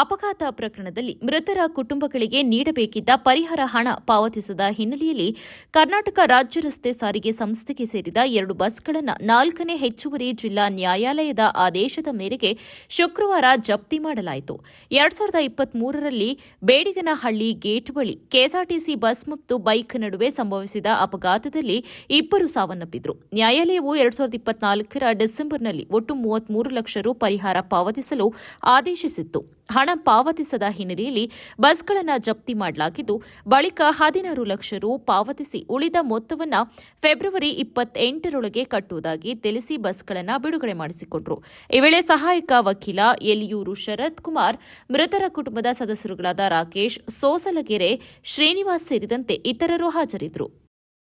ಅಪಘಾತ ಪ್ರಕರಣದಲ್ಲಿ ಮೃತರ ಕುಟುಂಬಗಳಿಗೆ ನೀಡಬೇಕಿದ್ದ ಪರಿಹಾರ ಹಣ ಪಾವತಿಸದ ಹಿನ್ನೆಲೆಯಲ್ಲಿ ಕರ್ನಾಟಕ ರಾಜ್ಯ ರಸ್ತೆ ಸಾರಿಗೆ ಸಂಸ್ಥೆಗೆ ಸೇರಿದ ಎರಡು ಬಸ್ಗಳನ್ನು ನಾಲ್ಕನೇ ಹೆಚ್ಚುವರಿ ಜಿಲ್ಲಾ ನ್ಯಾಯಾಲಯದ ಆದೇಶದ ಮೇರೆಗೆ ಶುಕ್ರವಾರ ಜಪ್ತಿ ಮಾಡಲಾಯಿತು. ಎರಡ್ ಸಾವಿರದ ಇಪ್ಪತ್ಮೂರರಲ್ಲಿ ಬೇಡಿಗನಹಳ್ಳಿ ಗೇಟ್ ಬಳಿ ಕೆಎಸ್ಆರ್ಟಿಸಿ ಬಸ್ ಮತ್ತು ಬೈಕ್ ನಡುವೆ ಸಂಭವಿಸಿದ ಅಪಘಾತದಲ್ಲಿ ಇಬ್ಬರು ಸಾವನ್ನಪ್ಪಿದ್ರು. ನ್ಯಾಯಾಲಯವು ಎರಡ್ ಸಾವಿರದ ಇಪ್ಪತ್ನಾಲ್ಕರ ಡಿಸೆಂಬರ್ನಲ್ಲಿ ಒಟ್ಟು ಮೂವತ್ಮೂರು ಲಕ್ಷ ರು ಪರಿಹಾರ ಪಾವತಿಸಲು ಆದೇಶಿಸಿತ್ತು. ಹಣ ಪಾವತಿಸದ ಹಿನ್ನೆಲೆಯಲ್ಲಿ ಬಸ್ಗಳನ್ನು ಜಪ್ತಿ ಮಾಡಲಾಗಿದ್ದು, ಬಳಿಕ ಹದಿನಾರು ಲಕ್ಷ ರು ಪಾವತಿಸಿ ಉಳಿದ ಮೊತ್ತವನ್ನು ಫೆಬ್ರವರಿ ಇಪ್ಪತ್ತೆಂಟರೊಳಗೆ ಕಟ್ಟುವುದಾಗಿ ತಿಳಿಸಿ ಬಸ್ಗಳನ್ನು ಬಿಡುಗಡೆ ಮಾಡಿಸಿಕೊಂಡರು. ಈ ವೇಳೆ ಸಹಾಯಕ ವಕೀಲ ಎಲಿಯೂರು ಶರತ್ ಕುಮಾರ್ ಮೃತರ ಕುಟುಂಬದ ಸದಸ್ಯರುಗಳಾದ ರಾಕೇಶ್, ಸೋಸಲಗೆರೆ, ಶ್ರೀನಿವಾಸ್ ಸೇರಿದಂತೆ ಇತರರು ಹಾಜರಿದ್ದರು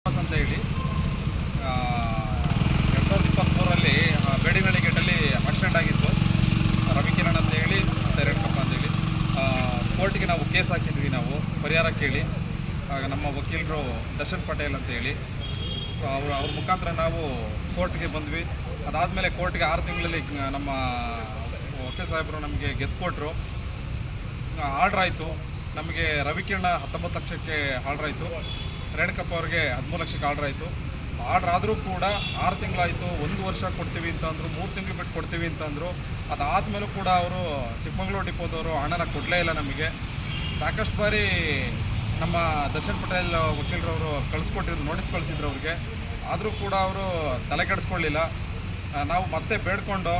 ಶ್ರೀನಿವಾಸ್ ಅಂತ ಹೇಳಿ ಎರಡು ಸಾವಿರದ ಇಪ್ಪತ್ತ್ಮೂರರಲ್ಲಿ ಬೇಡಿನಳ್ಳಿ ಗೇಟಲ್ಲಿ ಆಕ್ಸಿಡೆಂಟ್ ಆಗಿತ್ತು ರವಿಕಿರಣ್ ಅಂತ ಹೇಳಿ ಮತ್ತು ರೇಣುಕಪ್ಪ ಅಂತ ಹೇಳಿ ಕೋರ್ಟಿಗೆ ನಾವು ಕೇಸ್ ಹಾಕಿದ್ವಿ, ನಾವು ಪರಿಹಾರ ಕೇಳಿ. ಆಗ ನಮ್ಮ ವಕೀಲರು ದರ್ಶನ್ ಪಟೇಲ್ ಅಂತ ಹೇಳಿ, ಅವ್ರ ಅವ್ರ ಮುಖಾಂತರ ನಾವು ಕೋರ್ಟ್ಗೆ ಬಂದ್ವಿ. ಅದಾದಮೇಲೆ ಕೋರ್ಟ್ಗೆ ಆರು ತಿಂಗಳಲ್ಲಿ ನಮ್ಮ ವಕೀಲ್ ಸಾಹೇಬರು ನಮಗೆ ಗೆದ್ದು ಕೊಟ್ಟರು ಆರ್ಡ್ರ್ ಆಯಿತು. ನಮಗೆ ರವಿಕಿರಣ ಹತ್ತೊಂಬತ್ತು ಲಕ್ಷಕ್ಕೆ ಆರ್ಡ್ರ್ ಆಯಿತು. ರೇಣುಕಪ್ಪ ಅವ್ರಿಗೆ ಹದಿಮೂರು ಲಕ್ಷಕ್ಕೆ ಆರ್ಡ್ರ್ ಆಯಿತು. ಆರ್ಡ್ರ್ ಆದರೂ ಕೂಡ ಆರು ತಿಂಗಳಾಯಿತು. ಒಂದು ವರ್ಷ ಕೊಡ್ತೀವಿ ಅಂತಂದರು ಮೂರು ತಿಂಗಳು ಬಿಟ್ಟು ಕೊಡ್ತೀವಿ ಅಂತಂದರು ಅದಾದಮೇಲೂ ಕೂಡ ಅವರು ಚಿಕ್ಕಮಗಳೂರು ಡಿಪೋದವರು ಹಣನ ಕೊಡಲೇ ಇಲ್ಲ ನಮಗೆ. ಸಾಕಷ್ಟು ಬಾರಿ ನಮ್ಮ ದರ್ಶನ್ ಪಟೇಲ್ ವಕೀಲರವರು ಕಳಿಸ್ಕೊಟ್ಟಿದ್ರು ನೋಟಿಸ್ ಕಳಿಸಿದ್ರು ಅವ್ರಿಗೆ. ಆದರೂ ಕೂಡ ಅವರು ತಲೆ ಕೆಡಿಸ್ಕೊಳ್ಳಿಲ್ಲ. ನಾವು ಮತ್ತೆ ಬೇಡ್ಕೊಂಡು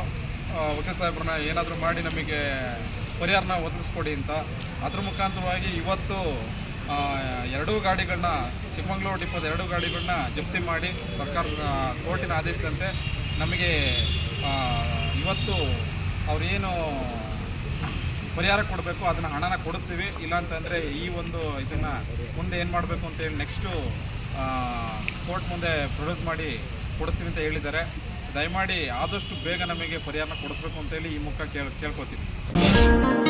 ವಕೀಲ್ ಸಾಹೇಬ್ರನ್ನ ಏನಾದರೂ ಮಾಡಿ ನಮಗೆ ಪರಿಹಾರನ ಒದಗಿಸ್ಕೊಡಿ ಅಂತ. ಅದ್ರ ಮುಖಾಂತರವಾಗಿ ಇವತ್ತು ಎರಡೂ ಗಾಡಿಗಳನ್ನ, ಚಿಕ್ಕಮಂಗ್ಳೂರು ಡಿಪೋದ ಎರಡೂ ಗಾಡಿಗಳನ್ನ ಜಪ್ತಿ ಮಾಡಿ ಸರ್ಕಾರದ ಕೋರ್ಟಿನ ಆದೇಶದಂತೆ ನಮಗೆ ಇವತ್ತು ಅವ್ರೇನು ಪರಿಹಾರ ಕೊಡಬೇಕು, ಅದನ್ನು ಹಣನ ಕೊಡಿಸ್ತೀವಿ. ಇಲ್ಲಾಂತಂದರೆ ಈ ಒಂದು ಇದನ್ನು ಮುಂದೆ ಏನು ಮಾಡಬೇಕು ಅಂತೇಳಿ ನೆಕ್ಸ್ಟು ಕೋರ್ಟ್ ಮುಂದೆ ಪ್ರೊಡ್ಯೂಸ್ ಮಾಡಿ ಕೊಡಿಸ್ತೀವಿ ಅಂತ ಹೇಳಿದ್ದಾರೆ. ದಯಮಾಡಿ ಆದಷ್ಟು ಬೇಗ ನಮಗೆ ಪರಿಹಾರನ ಕೊಡಿಸ್ಬೇಕು ಅಂತೇಳಿ ಈ ಮುಖ ಕೇಳ್ ಕೇಳ್ಕೊತೀವಿ